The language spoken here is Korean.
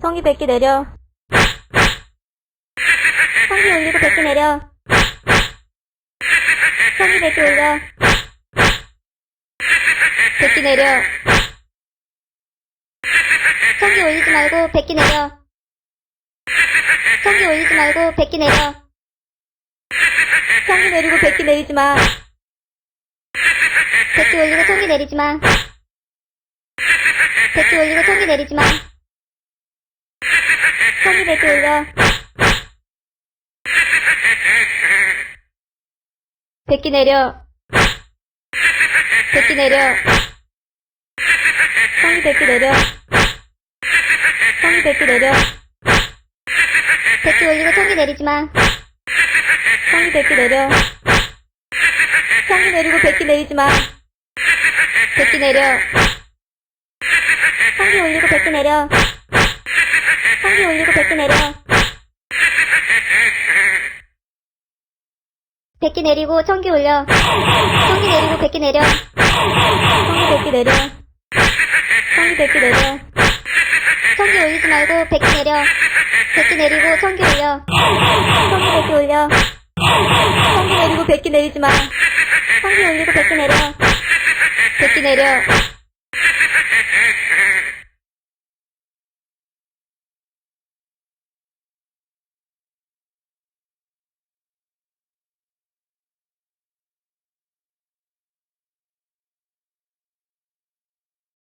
성기 100개 내려. 성기 올리고 100개 내려. 성기 100개 올려. 100개 내려. 성기 올리지 말고 100개 내려. 성기 올리지 말고 100개 내려. 성기 내리고 100개 내리지 마. 100개 올리고 성기 내리지 마. 100개 올리고 성기 내리지 마. 성기 100개 올려. 100개 내려. 100개 내려. 성기 100개 내려. 성기 100개 내려. 100개 올리고 성기 내리지 마. 성기 100개 내려. 성기 내리고 100개 내리지 마. 100개 내려. 성기 올리고 100개 내려. 성기 올리고 100개 내려. 100개 내리고 성기 올려. 성기 내리고 100개 내려. 성기 100개 내려. 성기 100개 내려. 성기 올리지 말고 100개 내려. 100개 내리고 성기 올려. 성기 100개 올려. 성기 내리고 100개 내리지 마. 성기 올리고 100개 내려. 100개 내려.